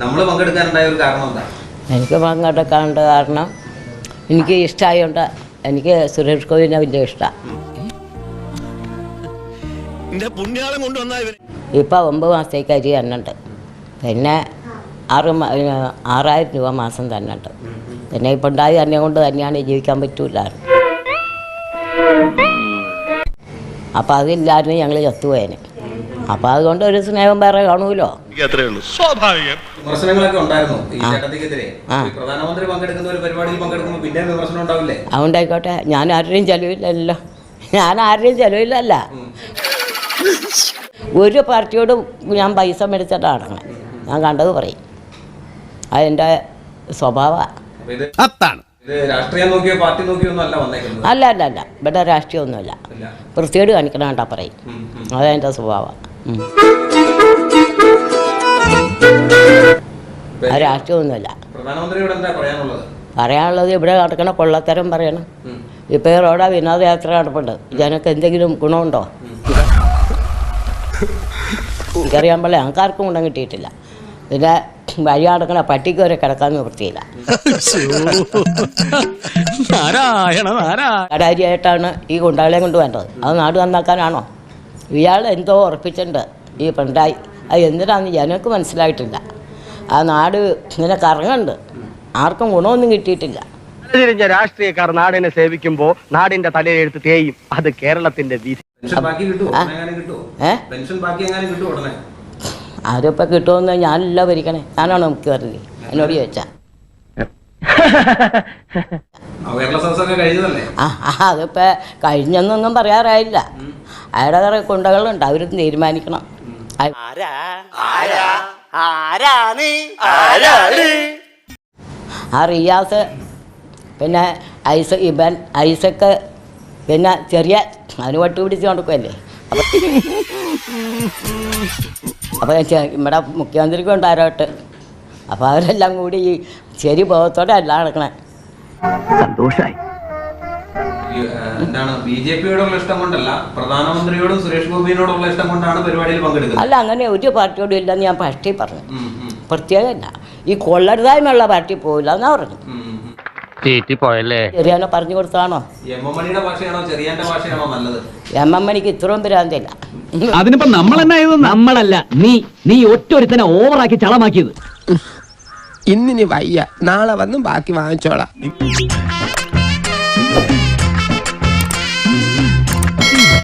നമ്മൾ പങ്കെടുക്കാനുണ്ടായ ഒരു കാരണം എന്താ? എനിക്ക് പങ്കെടുക്കാനുള്ള കാരണം എനിക്ക് ഇഷ്ടമായോണ്ട് എനിക്ക് സുരേഷ് ഗോപിനെ വലിയ ഇഷ്ടമാണ് ഇപ്പോൾ ഒമ്പത് മാസത്തേക്ക് അരി തന്നുണ്ട് പിന്നെ ആറ് ആറായിരം രൂപ മാസം തന്നുണ്ട് പിന്നെ ഇപ്പം ഉണ്ടായി തന്നെ കൊണ്ട് തന്നെയാണ് ജീവിക്കാൻ പറ്റൂലായിരുന്നു അപ്പം അതില്ലായിരുന്നു ഞങ്ങൾ ചത്തുപോയേനെ. അപ്പോൾ അതുകൊണ്ട് ഒരു സ്നേഹം വേറെ കാണുമല്ലോ അതുകൊണ്ടായിക്കോട്ടെ. ഞാൻ ആരുടെയും ചെലവില്ലല്ലോ. ഞാൻ ആരുടെയും ചെലവില്ലല്ല. ഒരു പാർട്ടിയോടും ഞാൻ പൈസ മേടിച്ചിട്ടാണ്. അടങ്ങണം ഞാൻ കണ്ടത് പറയും. അതെന്റെ സ്വഭാവമാണ് അതാണ്. രാഷ്ട്രീയം നോക്കിയോ പാർട്ടി നോക്കിയോ ഒന്നും അല്ല വന്നേക്കുന്നത്? അല്ല അല്ല അല്ല. ഇവിടെ രാഷ്ട്രീയമൊന്നുമില്ല. വൃത്തിയോട് കാണിക്കണ കണ്ടാ പറയും. അതാ എന്റെ സ്വഭാവം. രാഷ്ട്രീയമൊന്നുമില്ല. പറയാനുള്ളത്? ഇവിടെ നടക്കണ കൊള്ളത്തരം പറയണം. ഇപ്പൊ റോഡാ വിനോദയാത്ര നടപ്പുണ്ട്. ജനക്ക് എന്തെങ്കിലും ഗുണമുണ്ടോ? എനിക്കറിയാൻ പോലെ ഞങ്ങൾക്കാർക്കും ഗുണം കിട്ടിയിട്ടില്ല. പിന്നെ വഴി നടക്കണ പട്ടിക്ക് വരെ കിടക്കാൻ നിവൃത്തിയില്ല നാരായണ നാരായണ കടാരിയായിട്ടാണ് ഈ ഗുണ്ടാളെയും കൊണ്ട് വേണ്ടത് അത് നാട് നന്നാക്കാനാണോ? ഇയാൾ എന്തോ ഉറപ്പിച്ചിട്ടുണ്ട് ഈ പിണറായി അത് എന്തിനാന്ന് ജനങ്ങൾക്ക് മനസ്സിലായിട്ടില്ല. ആ നാട് ഇങ്ങനെ കറങ്ങുന്നുണ്ട്. ആർക്കും ഗുണമൊന്നും കിട്ടിയിട്ടില്ല. തിരിഞ്ഞ രാഷ്ട്രീയക്കാർ നാടിനെ സേവിക്കുമ്പോ നാടിന്റെ തലയെഴുത്ത് തേയും. അത് കേരളത്തിന്റെ വിധി. പെൻഷൻ ബാക്കി കിട്ടുമോ ഏഹ് പെൻഷൻ ബാക്കി എങ്ങാനും കിട്ടുമോ ഉടനെ? ആരിപ്പോൾ കിട്ടുമെന്ന് ഞാനല്ല ഭരിക്കണേ. ഞാനാണോ മുഖ്യമന്ത്രി എന്നോട് ചോദിച്ചാ. ആ, കേരള സദസ്സൊക്കെ കഴിഞ്ഞതല്ലേ? ആ ആ, അതിപ്പോൾ കഴിഞ്ഞെന്നൊന്നും പറയാറായില്ല. അയാളുടെ കുറെ കുണ്ടകളുണ്ട് അവർ തീരുമാനിക്കണം. ആ- റിയാസ് പിന്നെ ഐസ ഇബൻ ഐസക്ക് പിന്നെ ചെറിയ അതിന് വട്ടുപിടിച്ച് കൊടുക്കുമല്ലേ അപ്പം അപ്പോൾ ഇവിടെ മുഖ്യമന്ത്രിക്ക് ഉണ്ടായിരോട്ട്. അപ്പോൾ അവരെല്ലാം കൂടി ഈ ശരി ബോധത്തോടെ അല്ല നടക്കണേ. സന്തോഷായി. എന്താണ് ബി ജെ പിയോടുള്ള ഇഷ്ടം കൊണ്ടല്ല പ്രധാനമന്ത്രിയോടും സുരേഷ് ഗോപിയോടുള്ള ഇഷ്ടം കൊണ്ടാണ് പരിപാടിയിൽ പങ്കെടുക്കുന്നത്. അല്ല അങ്ങനെ ഒരു പാർട്ടിയോടും ഇല്ലെന്ന് ഞാൻ പാർട്ടി പറഞ്ഞു. പ്രത്യേകമല്ല. ഈ കൊള്ളരുതായ്മയുള്ള പാർട്ടി പോയില്ല എന്നാ പറഞ്ഞു ഉം, ഉം. പോയല്ലേ ചെറിയാനോ പറഞ്ഞു കൊടുത്താണോ എം എം മണിക്ക് ഇത്രയും ഭ്രാന്തില്ല അതിനിപ്പോ നമ്മൾ എന്നാ നമ്മളല്ല നീ നീ ഒറ്റൊരുത്തനെ ഓവറാക്കി ചളമാക്കിയത്. ഇന്നിനി വയ്യ. നാളെ വന്നും ബാക്കി വാങ്ങിച്ചോളാം.